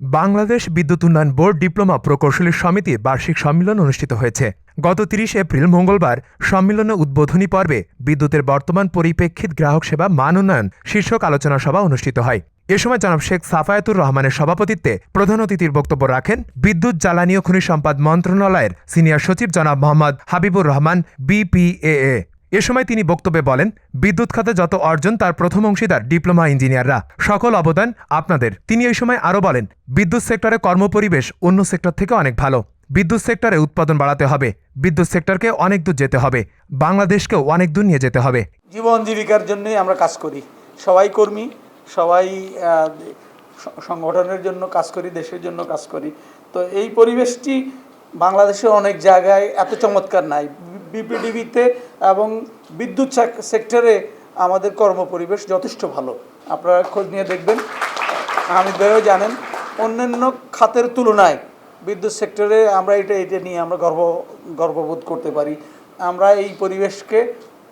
বাংলাদেশ বিদ্যুৎ উন্নয়ন board diploma প্রকৌশলী সমিতি বার্ষিক সম্মেলন অনুষ্ঠিত হয়েছে। গত তিরিশ এপ্রিল মঙ্গলবার সম্মেলনে উদ্বোধনী পর্বে বিদ্যুতের বর্তমান পরিপ্রেক্ষিত গ্রাহক সেবা মান উন্নয়ন শীর্ষক আলোচনা সভা অনুষ্ঠিত হয়। এ সময় জনাব শেখ সাফায়াতুর রহমানের সভাপতিত্বে প্রধান অতিথির বক্তব্য রাখেন বিদ্যুৎ, জ্বালানি ও খনি সম্পদ মন্ত্রণালয়ের সিনিয়র সচিব জনাব মোহাম্মদ হাবিবুর রহমান, বিপিএএ। এ সময় তিনি বক্তব্যে বলেন, বিদ্যুৎ খাতে যত অর্জন, তার প্রথম অংশীদার ডিপ্লোমা ইঞ্জিনিয়াররা। সকল অবদান আপনাদের। তিনি এই সময় আরও বলেন, বিদ্যুৎ সেক্টরে কর্মপরিবেশ অন্য সেক্টর থেকে অনেক ভালো। বিদ্যুৎ সেক্টরে উৎপাদন বাড়াতে হবে। বিদ্যুৎ সেক্টরকে অনেক দূর যেতে হবে। বাংলাদেশকেও অনেক দূর নিয়ে যেতে হবে। জীবন জীবিকার জন্যই আমরা কাজ করি। সবাই কর্মী, সবাই সংগঠনের জন্য কাজ করি, দেশের জন্য কাজ করি। তো এই পরিবেশটি বাংলাদেশের অনেক জায়গায় এত চমৎকার নাই। বিপিডিবিতে এবং বিদ্যুৎ সেক্টরে আমাদের কর্মপরিবেশ যথেষ্ট ভালো। আপনারা খোঁজ নিয়ে দেখবেন। আমি ভাইও জানেন, অন্যান্য খাতের তুলনায় বিদ্যুৎ সেক্টরে আমরা এটা এটা নিয়ে আমরা গর্ব গর্ববোধ করতে পারি। আমরা এই পরিবেশকে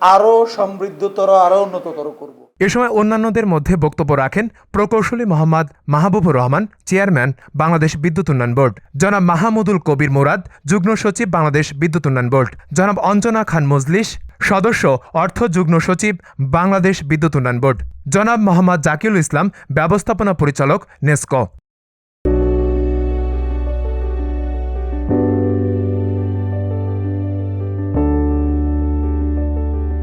আরও সমৃদ্ধতর আরও উন্নততর করব। এ সময় অন্যান্যদের মধ্যে বক্তব্য রাখেন প্রকৌশলী মোহাম্মদ মাহবুবুর রহমান, চেয়ারম্যান, বাংলাদেশ বিদ্যুৎ উন্নয়ন বোর্ড। জনাব মাহমুদুল কবির মুরাদ, যুগ্ম সচিব, বাংলাদেশ বিদ্যুৎ উন্নয়ন বোর্ড। জনাব অঞ্জনা খান মজলিস, সদস্য, অর্থ যুগ্ম সচিব, বাংলাদেশ বিদ্যুৎ উন্নয়ন বোর্ড। জনাব মোহাম্মদ জাকিউল ইসলাম, ব্যবস্থাপনা পরিচালক, নেস্কো।